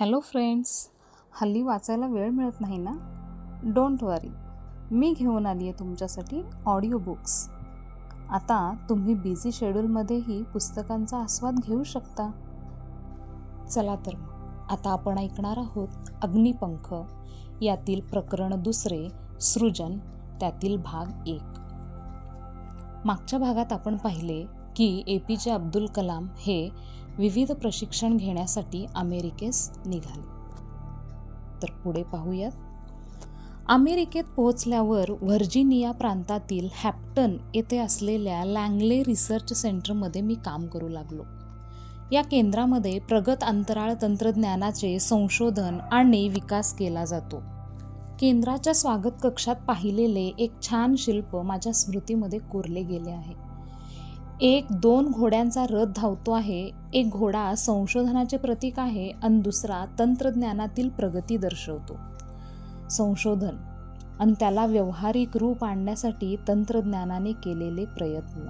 Hello friends हल्ली वाचायला वेळ मिळत नाही ना? डोंट वरी मी घेऊन आली आहे तुमच्यासाठी ऑडिओ बुक्स आता तुम्ही बिझी शेड्यूलमध्येही पुस्तकांचा आस्वाद घेऊ शकता. चला तर आता आपण ऐकणार आहोत अग्निपंख यातील प्रकरण दुसरे सृजन त्यातील भाग एक. मागच्या भागात आपण पाहिले की ए पी जे अब्दुल कलाम हे विविध प्रशिक्षण घेण्यासाठी अमेरिकेस निघाले. तर पुढे पाहूयात. अमेरिकेत पोहोचल्यावर व्हर्जिनिया प्रांतातील हॅप्टन येथे असलेल्या लँगले रिसर्च सेंटरमध्ये मी काम करू लागलो. या केंद्रामध्ये प्रगत अंतराळ तंत्रज्ञानाचे संशोधन आणि विकास केला जातो. केंद्राच्या स्वागत कक्षात पाहिलेले एक छान शिल्प माझ्या स्मृतीमध्ये कोरले गेले आहे. एक दोन घोड्यांचा रथ धावतो आहे. एक घोडा संशोधनाचे प्रतीक आहे आणि दुसरा तंत्रज्ञानातील प्रगती दर्शवतो. संशोधन आणि त्याला व्यावहारिक रूप आणण्यासाठी तंत्रज्ञानाने केलेले प्रयत्न.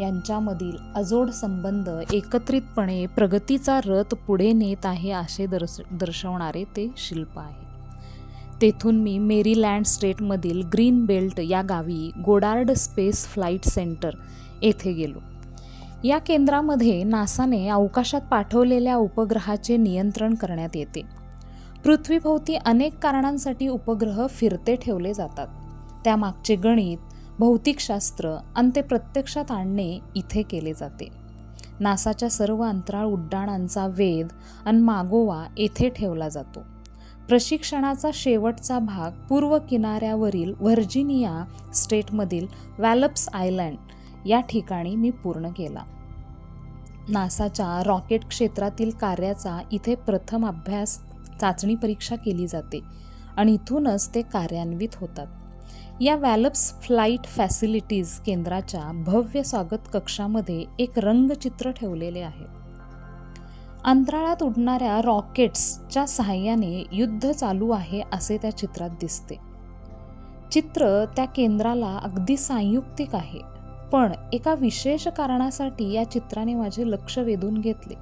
यांच्यामधील अजोड संबंध एकत्रितपणे प्रगतीचा रथ पुढे नेत आहे असे दर्श दर्शवणारे ते शिल्प आहे. तेथून मी मेरीलँड स्टेटमधील ग्रीन बेल्ट या गावी गोडार्ड स्पेस फ्लाईट सेंटर येथे गेलो. या केंद्रामध्ये नासाने अवकाशात पाठवलेल्या उपग्रहाचे नियंत्रण करण्यात येते. पृथ्वीभोवती अनेक कारणांसाठी उपग्रह फिरते ठेवले जातात. त्यामागचे गणित भौतिकशास्त्र आणि ते प्रत्यक्षात आणणे इथे केले जाते. नासाच्या सर्व अंतराळ उड्डाणांचा वेध आणि मागोवा येथे ठेवला जातो. प्रशिक्षणाचा शेवटचा भाग पूर्व किनाऱ्यावरील व्हर्जिनिया स्टेटमधील वॅलप्स आयलँड या ठिकाणी मी पूर्ण केला. नासाच्या रॉकेट क्षेत्रातील कार्याचा इथे प्रथम अभ्यास चाचणी परीक्षा केली जाते आणि इथूनच ते कार्यान्वित होतात. या वॅलप्स फ्लाईट फॅसिलिटीज केंद्राच्या भव्य स्वागत कक्षामध्ये एक रंगचित्र ठेवलेले आहे. अंतराळात उडणाऱ्या रॉकेट्सच्या सहाय्याने युद्ध चालू आहे असे त्या चित्रात दिसते. चित्र त्या केंद्राला अगदी संयुक्तिक आहे पण एका विशेष कारणासाठी या चित्राने माझे लक्ष वेधून घेतले.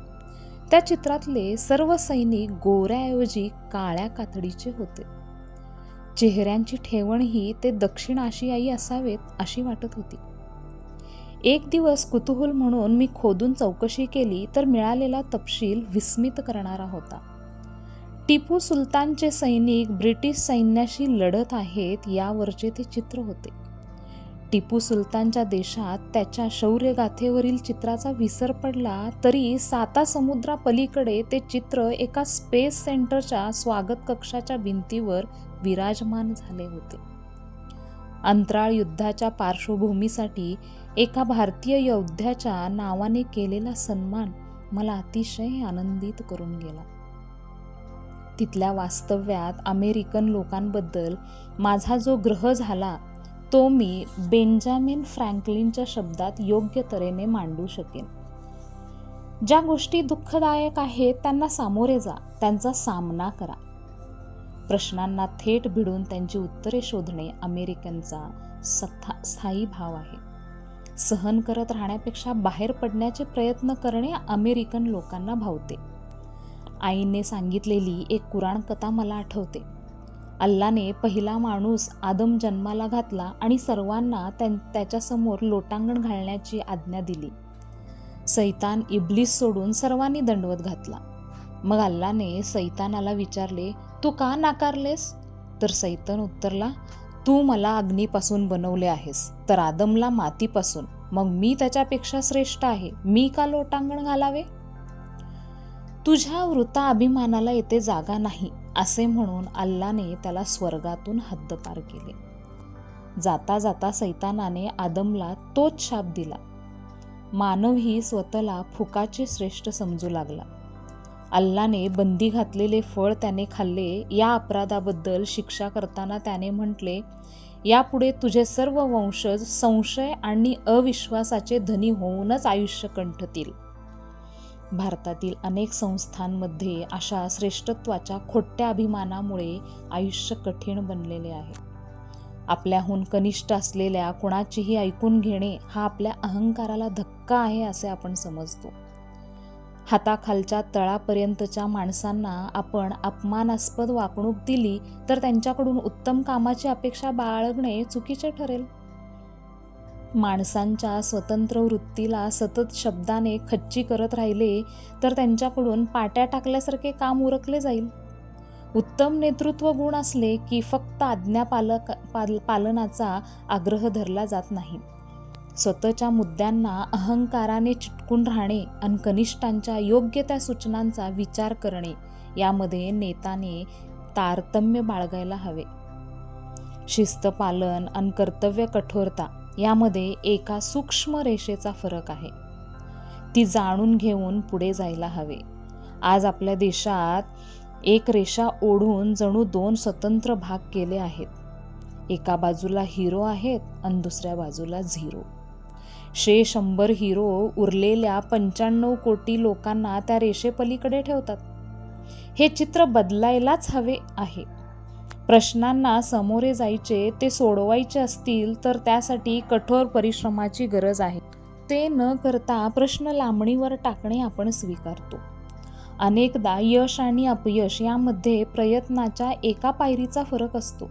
त्या चित्रातले सर्व सैनिक गोऱ्याऐवजी काळ्या कातडीचे होते. चेहऱ्यांची ठेवणही ते दक्षिण आशियाई असावेत अशी वाटत होती. एक दिवस कुतूहल म्हणून मी खोदून चौकशी केली तर मिळालेला तपशील विस्मित करणारा होता. टिपू सुलतानचे सैनिक ब्रिटिश सैन्याशी लढत आहेत यावरचे ते चित्र होते. टिपू सुलतानच्या देशात त्याच्या शौर्यगाथेवरील चित्राचा विसर पडला तरी साता समुद्रापलीकडे ते चित्र एका स्पेस सेंटरच्या स्वागत कक्षाच्या भिंतीवर विराजमान झाले होते. अंतराळ युद्धाच्या पार्श्वभूमीसाठी एका भारतीय योद्ध्याच्या नावाने केलेला सन्मान मला अतिशय आनंदित करून गेला. तिथल्या वास्तव्यात अमेरिकन लोकांबद्दल माझा जो ग्रह झाला तो मी बेंजामिन फ्रँकलिनच्या शब्दात योग्य तऱ्हेने मांडू शकेन. ज्या गोष्टी दुःखदायक आहेत त्यांना सामोरे जा त्यांचा सामना करा. प्रश्नांना थेट भिडून त्यांची उत्तरे शोधणे अमेरिकनचा सथा स्थायी भाव आहे. सहन करत राहण्यापेक्षा बाहेर पडण्याचे प्रयत्न करणे अमेरिकन लोकांना भावते. आईने सांगितलेली एक कुराण कथा मला आठवते. अल्लाने पहिला माणूस आदम जन्माला घातला आणि सर्वांना त्यां त्याच्यासमोर लोटांगण घालण्याची आज्ञा दिली. सैतान इबलीस सोडून सर्वांनी दंडवत घातला. मग अल्लाने सैतानाला विचारले तू का नाकारलेस? तर सैतन उत्तरला तू मला अग्नीपासून बनवले आहेस तर आदमला मातीपासून. मग मी त्याच्यापेक्षा श्रेष्ठ आहे. मी का लोटांगण घालावे? तुझ्या वृता अभिमानाला येथे जागा नाही असे म्हणून अल्लाने त्याला स्वर्गातून हद्दपार केले. जाता जाता सैतानाने आदमला तोच शाप दिला. मानवही स्वतःला फुकाचे श्रेष्ठ समजू लागला. अल्लाने बंदी घातलेले फळ त्याने खाल्ले या अपराधाबद्दल शिक्षा करताना त्याने म्हटले यापुढे तुझे सर्व वंशज संशय आणि अविश्वासाचे धनी होऊनच आयुष्य कंठतील. भारतातील अनेक संस्थांमध्ये अशा श्रेष्ठत्वाच्या खोट्या अभिमानामुळे आयुष्य कठीण बनलेले आहे. आपल्याहून कनिष्ठ असलेल्या कुणाचीही ऐकून घेणे हा आपल्या अहंकाराला धक्का आहे असे आपण समजतो. हाताखालच्या तळापर्यंतच्या माणसांना आपण अपमानास्पद वागणूक दिली तर त्यांच्याकडून उत्तम कामाची अपेक्षा बाळगणे चुकीचे ठरेल. माणसांच्या स्वतंत्र वृत्तीला सतत शब्दाने खच्ची करत राहिले तर त्यांच्याकडून पाट्या टाकल्यासारखे काम उरकले जाईल. उत्तम नेतृत्व गुण असले की फक्त आज्ञापालक पाल पालनाचा आग्रह धरला जात नाही. स्वतःच्या मुद्द्यांना अहंकाराने चिटकून राहणे आणि कनिष्ठांच्या योग्य त्या सूचनांचा विचार करणे यामध्ये नेताने तारतम्य बाळगायला हवे. शिस्तपालन आणि कर्तव्य कठोरता यामध्ये एका सूक्ष्म रेषेचा फरक आहे. ती जाणून घेऊन पुढे जायला हवे. आज आपल्या देशात एक रेषा ओढून जणू दोन स्वतंत्र भाग केले आहेत. एका बाजूला हिरो आहेत आणि दुसऱ्या बाजूला झिरो. शे शंभर हिरो उरलेल्या पंच्याण्णव कोटी लोकांना त्या रेषेपलीकडे ठेवतात. हे चित्र बदलायलाच हवे आहे. प्रश्नांना सामोरे जायचे ते सोडवायचे असतील तर त्यासाठी कठोर परिश्रमाची गरज आहे. ते न करता प्रश्न लांबणीवर टाकणे आपण स्वीकारतो. अनेकदा यश आणि अपयश यामध्ये प्रयत्नाच्या एका पायरीचा फरक असतो.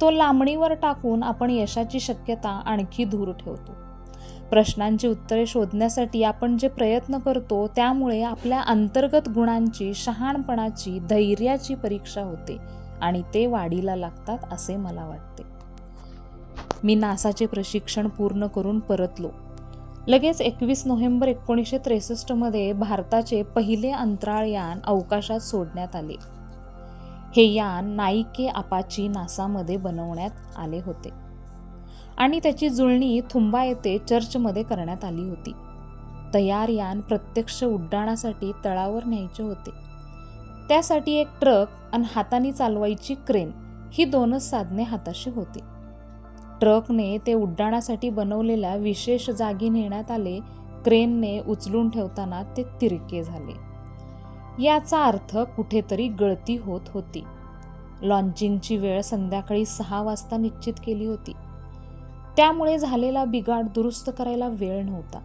तो लांबणीवर टाकून आपण यशाची शक्यता आणखी दूर ठेवतो. प्रश्नांची उत्तरे शोधण्यासाठी आपण जे प्रयत्न करतो त्यामुळे आपल्या अंतर्गत गुणांची शहाणपणाची धैर्याची परीक्षा होते आणि ते वाढीला लागतात असे मला वाटते. मी नासाचे प्रशिक्षण पूर्ण करून परतलो. लगेच एकवीस नोव्हेंबर एकोणीसशे त्रेसष्टमध्ये भारताचे पहिले अंतराळयान अवकाशात सोडण्यात आले. हे यान नाईके आपाची नासामध्ये बनवण्यात आले होते. आणि त्याची जुळणी थुंबा येथे चर्चमध्ये करण्यात आली होती. तयार यान प्रत्यक्ष उड्डाणासाठी तळावर न्यायचे होते. त्यासाठी एक ट्रक आणि हाताने चालवायची क्रेन ही दोनच साधने हाताशी होती. ट्रकने ते उड्डाणासाठी बनवलेल्या विशेष जागी नेण्यात आले क्रेनने उचलून ठेवताना ते तिरके झाले. याचा अर्थ कुठेतरी गळती होत होती. लॉन्चिंगची वेळ संध्याकाळी सहा वाजता निश्चित केली होती. त्यामुळे झालेला बिघाड दुरुस्त करायला वेळ नव्हता.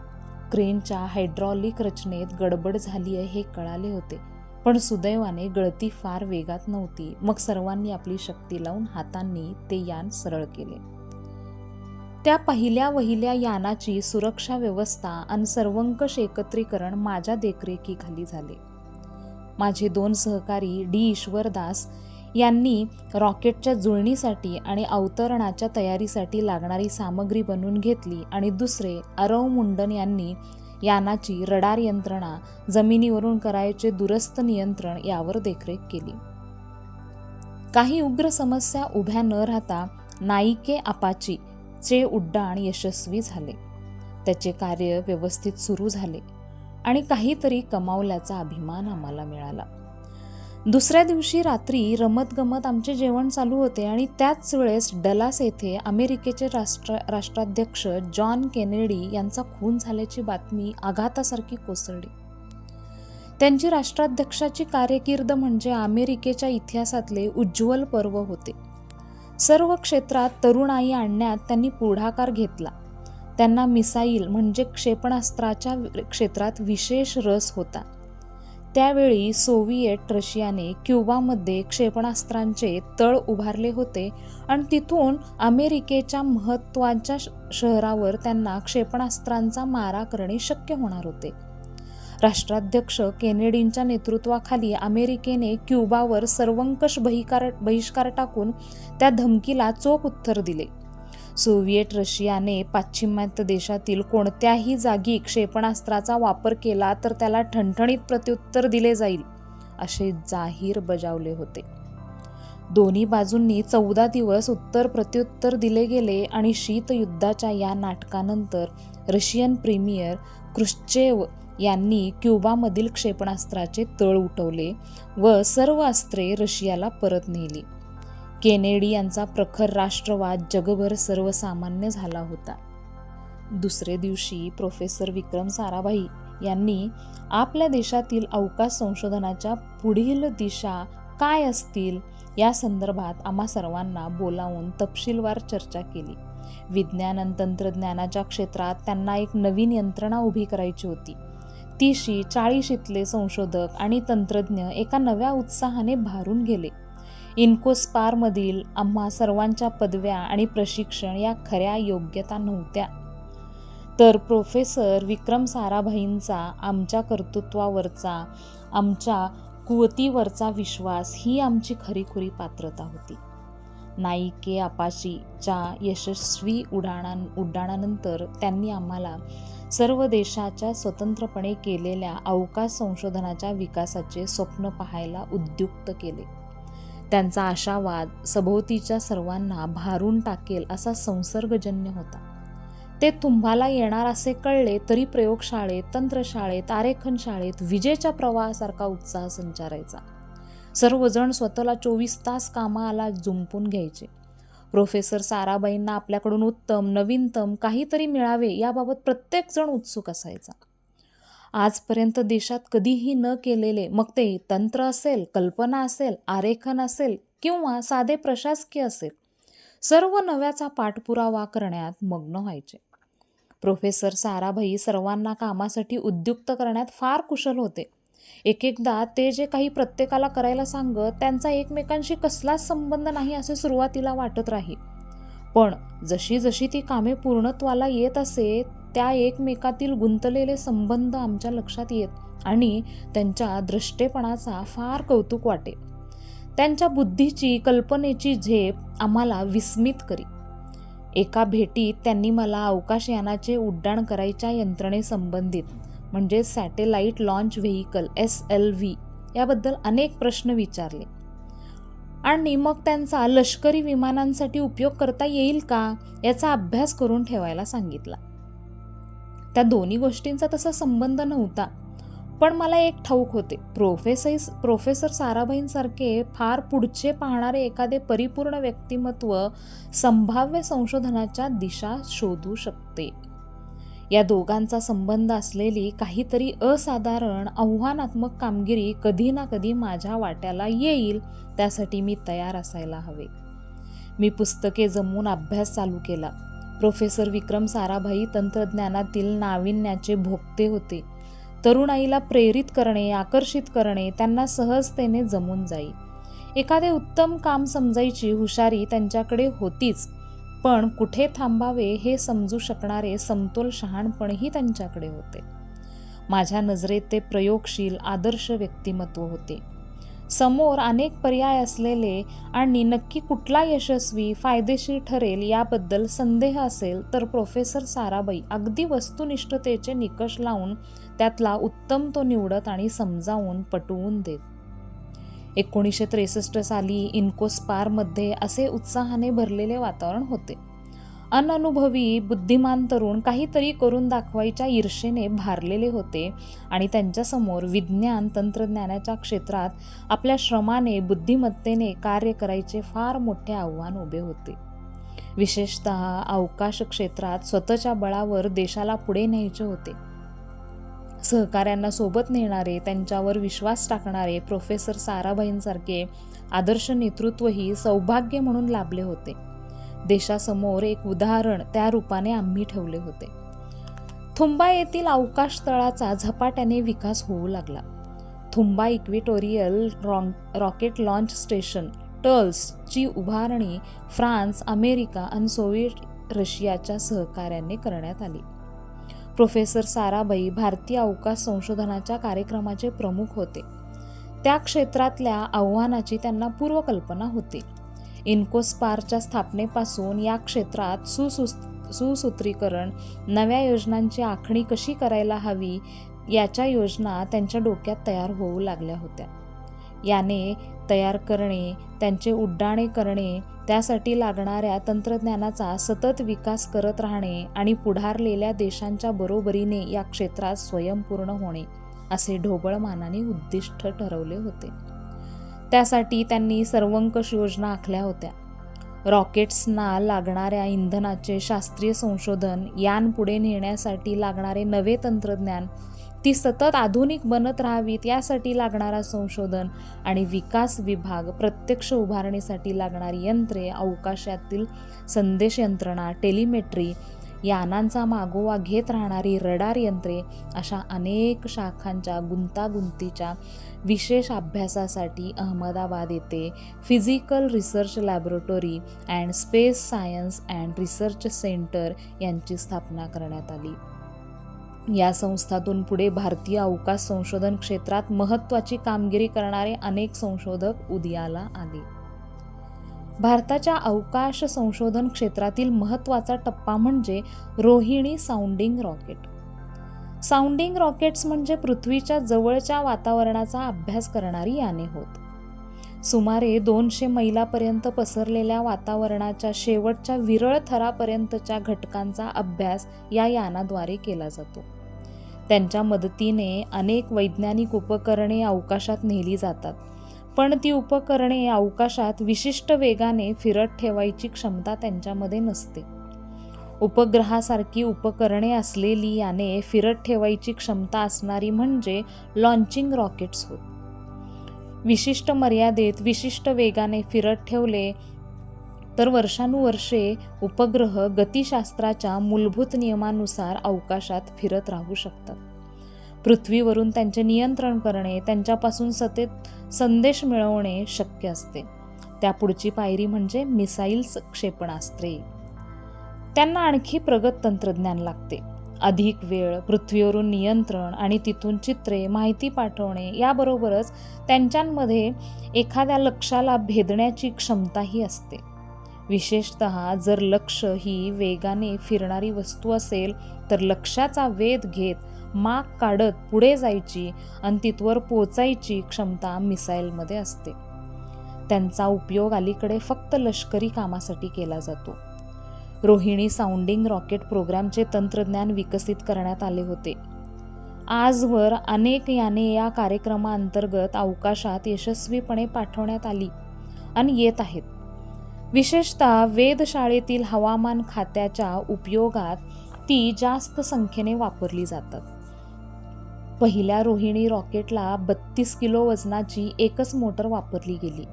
क्रेनच्या हायड्रॉलिक रचनेत गडबड झाली आहे हे कळाले होते पण सुदैवाने गळती फार वेगात नव्हती. मग सर्वांनी आपली शक्ती लावून हातांनी ते यान सरळ केले. त्या पहिल्या वहिल्या यानाची सुरक्षा व्यवस्था आणि सर्वंकष एकत्रीकरण माझ्या देखरेखीखाली झाले. माझे दोन सहकारी डी. ईश्वरदास यांनी रॉकेटच्या जुळणीसाठी आणि अवतरणाच्या तयारीसाठी लागणारी सामग्री बनवून घेतली आणि दुसरे अरव मुंडन यांनी यानाची रडार यंत्रणा जमिनीवरून करायचे दुरस्त नियंत्रण यावर देखरेख केली. काही उग्र समस्या उभ्या न राहता नाईके अपाची चे उड्डाण यशस्वी झाले. त्याचे कार्य व्यवस्थित सुरू झाले आणि काहीतरी कमावल्याचा अभिमान आम्हाला मिळाला. दुसऱ्या दिवशी रात्री रमतगमत आमचे जेवण चालू होते आणि त्याच वेळेस डलास येथे अमेरिकेचे राष्ट्र राष्ट्राध्यक्ष जॉन केनेडी यांचा खून झाल्याची बातमी आघातासारखी कोसळली. त्यांची राष्ट्राध्यक्षाची कार्यकीर्द म्हणजे अमेरिकेच्या इतिहासातले उज्ज्वल पर्व होते. सर्व क्षेत्रात तरुणाई आणण्यात त्यांनी पुढाकार घेतला. त्यांना मिसाईल म्हणजे क्षेपणास्त्राच्या क्षेत्रात विशेष रस होता. त्यावेळी सोव्हिएट रशियाने क्युबामध्ये क्षेपणास्त्रांचे तळ उभारले होते आणि तिथून अमेरिकेच्या महत्त्वाच्या शहरावर त्यांना क्षेपणास्त्रांचा मारा करणे शक्य होणार होते. राष्ट्राध्यक्ष केनेडींच्या नेतृत्वाखाली अमेरिकेने क्युबावर सर्वंकष बहिकार बहिष्कार टाकून त्या धमकीला चोख उत्तर दिले. सोव्हिएट रशियाने पाश्चिमात्य देशातील कोणत्याही जागी क्षेपणास्त्राचा वापर केला तर त्याला ठणठणीत प्रत्युत्तर दिले जाईल असे जाहीर बजावले होते. दोन्ही बाजूंनी चौदा दिवस उत्तर प्रत्युत्तर दिले गेले आणि शीतयुद्धाच्या या नाटकानंतर रशियन प्रीमियर क्रुश्चेव यांनी क्युबामधील क्षेपणास्त्राचे तळ उठवले व सर्व अस्त्रे रशियाला परत नेली. केनेडी यांचा प्रखर राष्ट्रवाद जगभर सर्वसामान्य झाला होता. दुसरे दिवशी प्रोफेसर विक्रम साराभाई यांनी आपल्या देशातील अवकाश संशोधनाच्या पुढील दिशा काय असतील या संदर्भात आम्हा सर्वांना बोलावून तपशीलवार चर्चा केली. विज्ञान आणि तंत्रज्ञानाच्या क्षेत्रात त्यांना एक नवीन यंत्रणा उभी करायची होती. तीशी चाळीशीतले संशोधक आणि तंत्रज्ञ एका नव्या उत्साहाने भारून गेले. इन्कोस्पारमधील आम्हा सर्वांच्या पदव्या आणि प्रशिक्षण या खऱ्या योग्यता नव्हत्या. तर प्रोफेसर विक्रम साराभाईंचा आमच्या कर्तृत्वावरचा आमच्या कुवतीवरचा विश्वास ही आमची खरीखुरी पात्रता होती. नाईके आपाशीच्या यशस्वी उड्डाणां उड्डाणानंतर त्यांनी आम्हाला सर्व देशाच्या स्वतंत्रपणे केलेल्या अवकाश संशोधनाच्या विकासाचे स्वप्न पाहायला उद्युक्त केले. त्यांचा आशावाद सभोवतीच्या सर्वांना भारून टाकेल असा संसर्गजन्य होता. ते तुम्हाला येणार असे कळले तरी प्रयोगशाळेत तंत्रशाळेत आरेखन शाळेत विजेच्या प्रवाहासारखा उत्साह संचारायचा. सर्वजण स्वतःला चोवीस तास कामाला जुंपून घ्यायचे. प्रोफेसर साराबाईंना आपल्याकडून उत्तम नवीनतम काहीतरी मिळावे याबाबत प्रत्येकजण उत्सुक असायचा. आजपर्यंत देशात कधीही न केलेले मग ते तंत्र असेल कल्पना असेल आरेखन असेल किंवा साधे प्रशासकीय असेल सर्व नव्याचा पाठपुरावा करण्यात मग्न व्हायचे. प्रोफेसर साराभाई सर्वांना कामासाठी उद्युक्त करण्यात फार कुशल होते. एक एकदा ते जे काही प्रत्येकाला करायला सांगत त्यांचा एकमेकांशी कसलाच संबंध नाही असे सुरुवातीला वाटत राहील पण जशी जशी ती कामे पूर्णत्वाला येत असे त्या एकमेकातील गुंतलेले संबंध आमच्या लक्षात येत आणि त्यांच्या दृष्टेपणाचा फार कौतुक वाटे. त्यांच्या बुद्धीची कल्पनेची झेप आम्हाला विस्मित करी. एका भेटीत त्यांनी मला अवकाशयानाचे उड्डाण करायच्या यंत्रणेसंबंधित म्हणजे satellite launch vehicle S L V याबद्दल अनेक प्रश्न विचारले. आणि मग त्यांचा लष्करी विमानांसाठी उपयोग करता येईल का याचा अभ्यास करून ठेवायला सांगितला. त्या दोन्ही गोष्टींचा तसा संबंध नव्हता. पण मला एक ठाऊक होते. प्रोफेसर प्रोफेसर साराभाईंसारखे फार पुढचे पाहणारे एखादे परिपूर्ण व्यक्तिमत्व संभाव्य संशोधनाच्या दिशा शोधू शकते. या दोघांचा संबंध असलेली काहीतरी असाधारण आव्हानात्मक कामगिरी कधी ना कधी माझ्या वाट्याला येईल त्यासाठी मी तयार असायला हवे. मी पुस्तके जमवून अभ्यास चालू केला. प्रोफेसर विक्रम साराभाई तंत्रज्ञानातील नाविन्याचे भोगते होते. तरुणाईला प्रेरित करणे आकर्षित करणे त्यांना सहजतेने जमून जाई. एखादे उत्तम काम समजायची हुशारी त्यांच्याकडे होतीच. पण कुठे थांबावे हे समजू शकणारे समतोल शहाणपणही त्यांच्याकडे होते. माझ्या नजरेत ते प्रयोगशील आदर्श व्यक्तिमत्व होते. समोर अनेक पर्याय असलेले आणि नक्की कुठला यशस्वी फायदेशीर ठरेल याबद्दल संदेह असेल तर प्रोफेसर साराबाई अगदी वस्तुनिष्ठतेचे निकष लावून त्यातला उत्तम तो निवडत आणि समजावून पटवून देत. एकोणीसशे त्रेसष्ट साली इन्कोस्पारमध्ये असे उत्साहाने भरलेले वातावरण होते. अननुभवी बुद्धिमान तरुण काहीतरी करून दाखवायच्या ईर्षेने भारलेले होते आणि त्यांच्यासमोर विज्ञान तंत्रज्ञानाच्या क्षेत्रात आपल्या श्रमाने बुद्धिमत्तेने कार्य करायचे फार मोठे आव्हान उभे होते. विशेषत अवकाश क्षेत्रात स्वतःच्या बळावर देशाला पुढे न्यायचे होते. सहकाऱ्यांना सोबत नेणारे त्यांच्यावर विश्वास टाकणारे प्रोफेसर साराभाईंसारखे आदर्श नेतृत्वही सौभाग्य म्हणून लाभले होते. देशासमोर एक उदाहरण त्या रूपाने आम्ही ठेवले होते. थुंबा येथील अवकाश तळाचा झपाट्याने विकास होऊ लागला. Thumba equatorial rocket launch station टर्ल्सची उभारणी फ्रान्स अमेरिका आणि सोव्हिएट रशियाच्या सहकार्याने करण्यात आली. प्रोफेसर साराबाई भारतीय अवकाश संशोधनाच्या कार्यक्रमाचे प्रमुख होते. त्या क्षेत्रातल्या आव्हानाची त्यांना पूर्वकल्पना होती. इन्कोस्पारच्या स्थापनेपासून या क्षेत्रात सुसु सुसूत्रीकरण नव्या योजनांची आखणी कशी करायला हवी याच्या योजना त्यांच्या डोक्यात तयार होऊ लागल्या होत्या. याने तयार करणे त्यांचे उड्डाणे करणे त्यासाठी लागणाऱ्या तंत्रज्ञानाचा सतत विकास करत राहणे आणि पुढारलेल्या देशांच्या बरोबरीने या क्षेत्रात स्वयंपूर्ण होणे असे ढोबळमानाने उद्दिष्ट ठरवले होते. त्यासाठी त्यांनी सर्वंकष योजना आखल्या होत्या. रॉकेट्सना लागणाऱ्या इंधनाचे शास्त्रीय संशोधन यान पुढे नेण्यासाठी लागणारे नवे तंत्रज्ञान ती सतत आधुनिक बनत राहावीत यासाठी लागणारा संशोधन आणि विकास विभाग प्रत्यक्ष उभारणीसाठी लागणारी यंत्रे अवकाशातील संदेश यंत्रणा टेलिमेट्री यानांचा मागोवा घेत राहणारी रडार यंत्रे अशा अनेक शाखांच्या गुंतागुंतीच्या विशेष अभ्यासासाठी अहमदाबाद येथे physical research laboratory and space science and research centre यांची स्थापना करण्यात आली. या संस्थातून पुढे भारतीय अवकाश संशोधन क्षेत्रात महत्त्वाची कामगिरी करणारे अनेक संशोधक उदयाला आले. भारताच्या अवकाश संशोधन क्षेत्रातील महत्त्वाचा टप्पा म्हणजे Rohini sounding rocket. Sounding rockets म्हणजे पृथ्वीच्या जवळच्या वातावरणाचा अभ्यास करणारी याने होत. सुमारे दोनशे मैलापर्यंत पसरलेल्या वातावरणाच्या शेवटच्या विरळ थरापर्यंतच्या घटकांचा अभ्यास या यानाद्वारे केला जातो. त्यांच्या मदतीने अनेक वैज्ञानिक उपकरणे अवकाशात नेली जातात पण ती उपकरणे अवकाशात विशिष्ट वेगाने फिरत ठेवायची क्षमता त्यांच्यामध्ये नसते. उपग्रहासारखी उपकरणे असलेली याने फिरत ठेवायची क्षमता असणारी म्हणजे लॉन्चिंग रॉकेट्स होत विशिष्ट मर्यादेत विशिष्ट वेगाने फिरत ठेवले तर वर्षानुवर्षे उपग्रह गतिशास्त्राच्या मूलभूत नियमानुसार अवकाशात फिरत राहू शकतात. पृथ्वीवरून त्यांचे नियंत्रण करणे त्यांच्यापासून सतत संदेश मिळवणे शक्य असते. त्या पुढची पायरी म्हणजे मिसाईल्स क्षेपणास्त्रे. त्यांना आणखी प्रगत तंत्रज्ञान लागते. अधिक वेळ पृथ्वीवरून नियंत्रण आणि तिथून चित्रे माहिती पाठवणे याबरोबरच त्यांच्यामध्ये एखाद्या लक्षाला भेदण्याची क्षमताही असते. विशेषत जर लक्ष ही वेगाने फिरणारी वस्तू असेल तर लक्षाचा वेध घेत माग काढत पुढे जायची आणि तिथवर पोचायची क्षमता मिसाईलमध्ये असते. त्यांचा उपयोग अलीकडे फक्त लष्करी कामासाठी केला जातो. रोहिणी साऊंडिंग रॉकेट प्रोग्रामचे तंत्रज्ञान विकसित करण्यात आले होते. आजवर अनेक याने या कार्यक्रमाअंतर्गत अवकाशात यशस्वीपणे पाठवण्यात आली आणि येत आहेत. विशेषतः वेधशाळेतील हवामान खात्याच्या उपयोगात ती जास्त संख्येने वापरली जातात. पहिल्या रोहिणी रॉकेटला बत्तीस किलो वजनाची एकच मोटर वापरली गेली.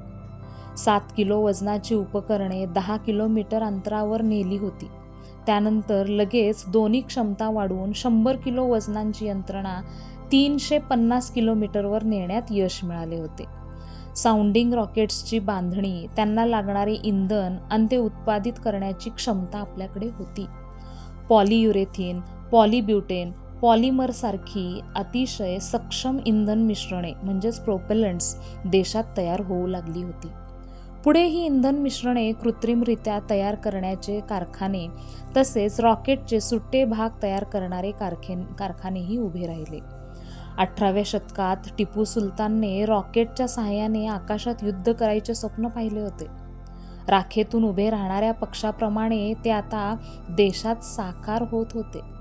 सात किलो वजनाची उपकरणे दहा किलोमीटर अंतरावर नेली होती. त्यानंतर लगेच दोन्ही क्षमता वाढवून शंभर किलो वजनांची यंत्रणा तीनशे पन्नास किलोमीटरवर नेण्यात यश मिळाले होते. साऊंडिंग रॉकेट्सची बांधणी त्यांना लागणारे इंधन आणि ते उत्पादित करण्याची क्षमता आपल्याकडे होती. पॉलियुरेथिन पॉलिब्युटेन पॉलिमरसारखी अतिशय सक्षम इंधन मिश्रणे म्हणजेच प्रोपेलंट्स देशात तयार होऊ लागली होती. पुढे ही इंधन मिश्रणे कृत्रिमरित्या तयार करण्याचे कारखाने तसेच रॉकेटचे सुट्टे भाग तयार करणारे कारखे कारखानेही उभे राहिले. अठराव्या शतकात टिपू सुलतानने रॉकेटच्या सहाय्याने आकाशात युद्ध करायचे स्वप्न पाहिले होते. राखेतून उभे राहणाऱ्या पक्षाप्रमाणे ते आता देशात साकार होत होते.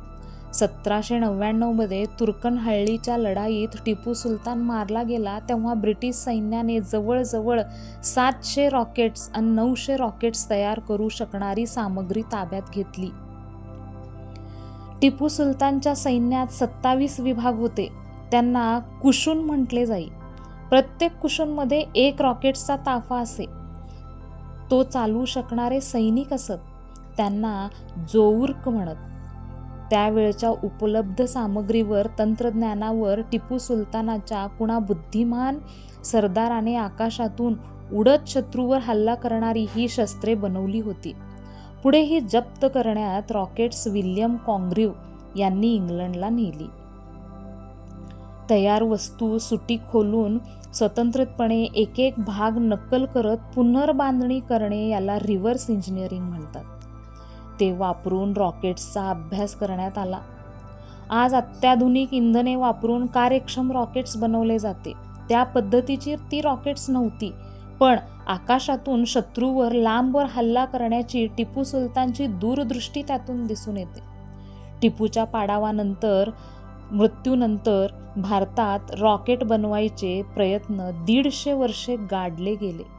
सतराशे नव्याण्णवमध्ये तुर्कनहळ्ळीच्या लढाईत टिपू सुलतान मारला गेला तेव्हा ब्रिटिश सैन्याने जवळजवळ सातशे रॉकेट्स आणि नऊशे रॉकेट्स तयार करू शकणारी सामग्री ताब्यात घेतली. टिपू सुलतानच्या सैन्यात सत्तावीस विभाग होते. त्यांना कुशून म्हटले जाई. प्रत्येक कुशूनमध्ये एक रॉकेट्सचा ताफा असे. तो चालू शकणारे सैनिक असत. त्यांना जोऊर्क म्हणत. त्यावेळच्या उपलब्ध सामग्रीवर तंत्रज्ञानावर टिपू सुलतानाच्या कुणा बुद्धिमान सरदाराने आकाशातून उडत शत्रूवर हल्ला करणारी ही शस्त्रे बनवली होती. पुढे ही जप्त करण्यात रॉकेट्स विल्यम कॉंग्रिव यांनी इंग्लंडला नेली. तयार वस्तू सुटी खोलून स्वतंत्रपणे एक एक भाग नक्कल करत पुनर्बांधणी करणे याला रिव्हर्स इंजिनिअरिंग म्हणतात. ते वापरून रॉकेट्सचा अभ्यास करण्यात आला. आज अत्याधुनिक इंधने वापरून कार्यक्षम रॉकेट्स बनवले जाते. त्या पद्धतीची ती रॉकेट्स नव्हती पण आकाशातून शत्रूवर लांबवर हल्ला करण्याची टिपू सुलतानची दूरदृष्टी त्यातून दिसून येते. टिपूच्या पाडावानंतर मृत्यूनंतर भारतात रॉकेट बनवायचे प्रयत्न दीडशे वर्षे गाडले गेले.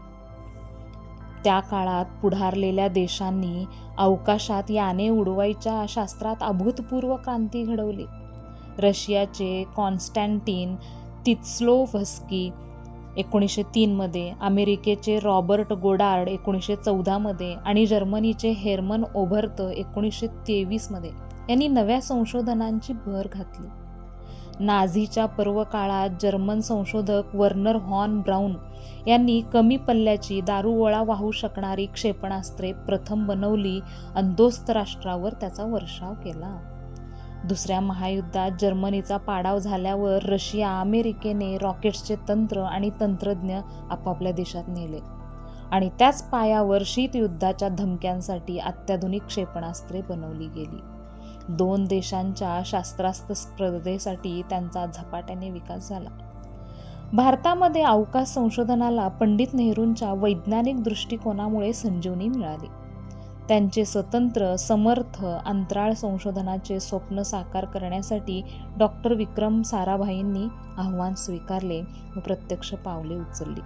त्या काळात पुढारलेल्या देशांनी अवकाशात याने उडवायच्या शास्त्रात अभूतपूर्व क्रांती घडवली. रशियाचे कॉन्स्टँटीन तित्स्लोव्हस्की एकोणीसशे तीनमध्ये अमेरिकेचे रॉबर्ट गोडार्ड एकोणीसशे चौदामध्ये आणि जर्मनीचे हेरमन ओभर्त एकोणीसशे तेवीसमध्ये यांनी नव्या संशोधनांची भर घातली. नाझीच्या पर्व काळात जर्मन संशोधक वर्नर हॉर्न ब्राऊन यांनी कमी पल्ल्याची दारुगोळा वाहू शकणारी क्षेपणास्त्रे प्रथम बनवली आणि दोस्त राष्ट्रावर त्याचा वर्षाव केला. दुसऱ्या महायुद्धात जर्मनीचा पाडाव झाल्यावर रशिया अमेरिकेने रॉकेट्सचे तंत्र आणि तंत्रज्ञ आपापल्या देशात नेले. आणि त्याच पायावर शीतयुद्धाच्या धमक्यांसाठी अत्याधुनिक क्षेपणास्त्रे बनवली गेली. दोन देशांच्या शास्त्रास्त्र स्पर्धेसाठी त्यांचा झपाट्याने विकास झाला. भारतामध्ये अवकाश संशोधनाला पंडित नेहरूंच्या वैज्ञानिक दृष्टिकोनामुळे संजीवनी मिळाली. त्यांचे स्वतंत्र समर्थ अंतराळ संशोधनाचे स्वप्न साकार करण्यासाठी डॉक्टर विक्रम साराभाईंनी आव्हान स्वीकारले व प्रत्यक्ष पावले उचलली.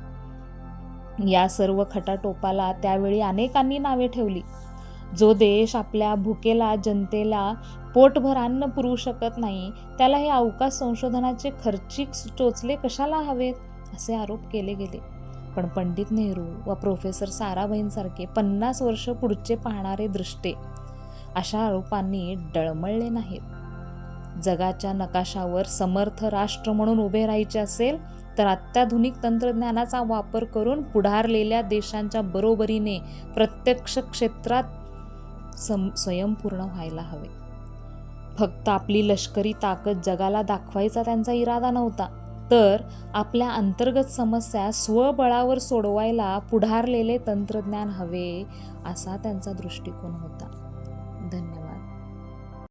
या सर्व खटाटोपाला त्यावेळी अनेकांनी नावे ठेवली. जो देश आपल्या भुकेला जनतेला पोटभर अन्न पुरवू शकत नाही त्याला हे अवकाश संशोधनाचे खर्चिक टोचले कशाला हवेत? असे आरोप केले गेले. पण पंडित नेहरू व प्रोफेसर साराभाईंसारखे पन्नास वर्ष पुढचे पाहणारे दृष्टे अशा आरोपांनी डळमळले नाहीत. जगाच्या नकाशावर समर्थ राष्ट्र म्हणून उभे राहायचे असेल तर अत्याधुनिक तंत्रज्ञानाचा वापर करून पुढारलेल्या देशांच्या बरोबरीने प्रत्यक्ष क्षेत्रात सम स्वयंपूर्ण व्हायला हवे. फक्त आपली लष्करी ताकद जगाला दाखवायचा त्यांचा इरादा नव्हता तर आपल्या अंतर्गत समस्या स्वबळावर सोडवायला पुढारलेले तंत्रज्ञान हवे असा त्यांचा दृष्टिकोन होता.